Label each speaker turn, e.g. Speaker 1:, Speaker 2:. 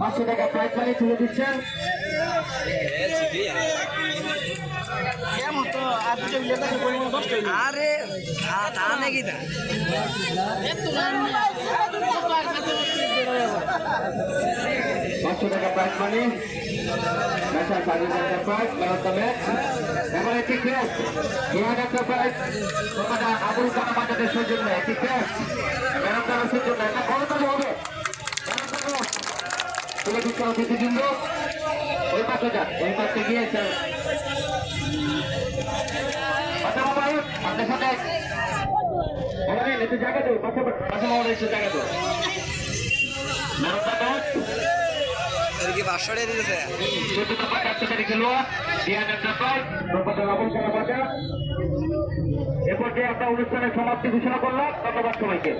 Speaker 1: পাঁচশো টাকা prize money তুলে দিচ্ছেন
Speaker 2: আরে তা নাকি তা?
Speaker 1: পাঁচশো টাকা প্রাইজ মানি আচ্ছা কাজে যেতে প্রাইজ মেহনত করবেন এবার একটি ক্রেস দু হাজার টাকা প্রাইজ বাবাটা আবুল কালাম বাজারের সৌজন্য একটি ক্রেস মেহনত করার সৌজন্য এটা কত টাকা হবে মেহনত করো। তুলে দিচ্ছে অতিথিবৃন্দ ওই পাশে যান ওই পাশে গিয়ে আচ্ছা বাবা আপনার সাথে একটু জায়গা দেবো পাশে পাশে আমাদের একটু জায়গা দেবো
Speaker 2: কি পাঁচশো টাকা দিতেছে
Speaker 1: এরপর যে আমরা অনুষ্ঠানের সমাপ্তি ঘোষণা করলাম ধন্যবাদ সবাইকে।